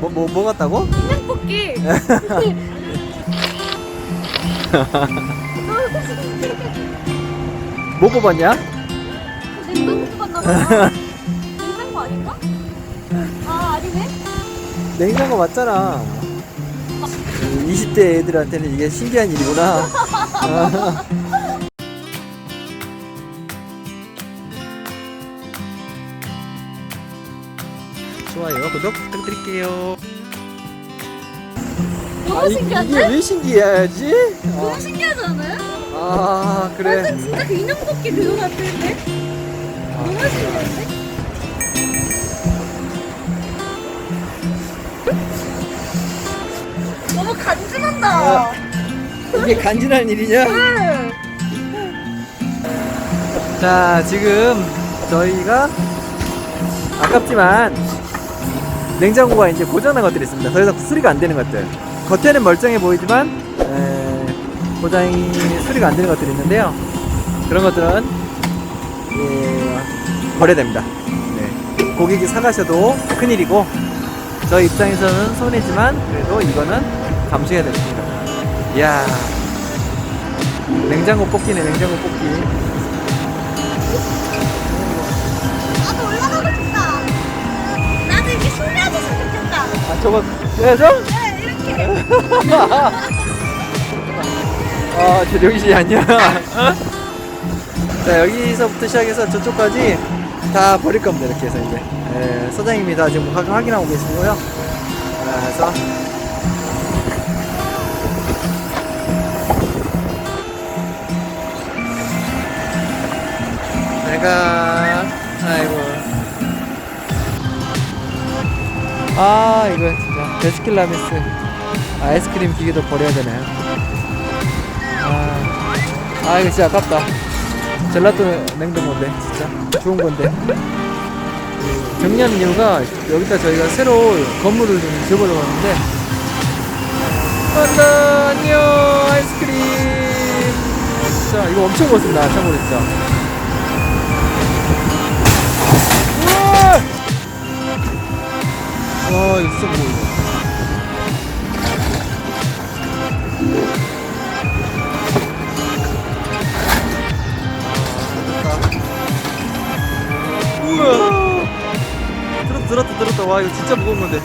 뭐, 뭐, 뭐 같다고? 인형 뽑기. 뭐 뽑았냐? 냉장고 뽑았나 봐. 냉장고 아닌가? 아 아니네. 냉장고 맞잖아. 20대 애들한테는 이게 신기한 일이구나. 좋아요, 구독 부탁드릴게요. 너무 아, 이- 신기한데? 이게 왜 신기해야지? 너무 신기하지 않아요? 아, 그래. 완전 진짜 그 인형 뽑기 그거 같은데? 너무 신기한데? 너무 간지난다. 이게 간지난 일이냐? 응. 자, 지금 저희가 아깝지만 냉장고가 이제 고장난 것들이 있습니다. 더 이상 수리가 안 되는 것들. 겉에는 멀쩡해 보이지만 에, 고장이 수리가 안 되는 것들이 있는데요. 그런 것들은 예, 거래됩니다. 네. 고객이 사가셔도 큰일이고 저희 입장에서는 손해지만 그래도 이거는 감수해야 됩니다. 이야 냉장고 뽑기네 냉장고 뽑기. 저거 그래서 네, 이렇게. 아 제정신이 아니야. 자 여기서부터 시작해서 저쪽까지 다 버릴 겁니다 이렇게 해서 이제. 예, 사장님이 다 지금 확- 확인하고 계시고요. 자, 그래서 아 이거 진짜 베스킨라빈스 아이스크림 기계도 버려야 되나요? 아, 아 이거 진짜 아깝다. 젤라또 냉동고인데 진짜 좋은 건데. 그 정리하는 이유가 여기다 저희가 새로 건물을 좀 지어보려고 하는데. 안다 안녕 아이스크림. 진짜 이거 엄청 멋있다 참고로 진짜. 뭐 이거. 우와 들었다 들었다 들었다. 와 이거 진짜 무거운 건데.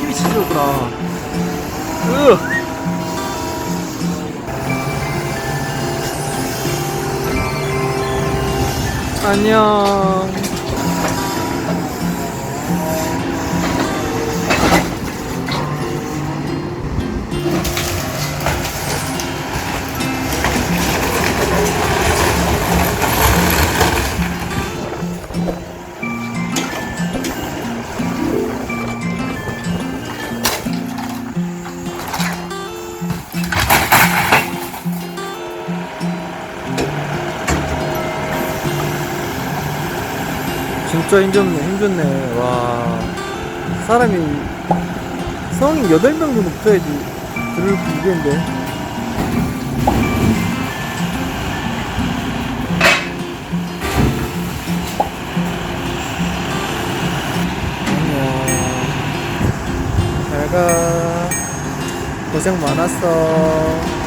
힘이 진짜 좋구나. 으! 안녕 진짜 힘좋네 힘좋네. 와. 사람이 성인 8명 정도 붙어야지 들을 무게인데. 잘가. 고생 많았어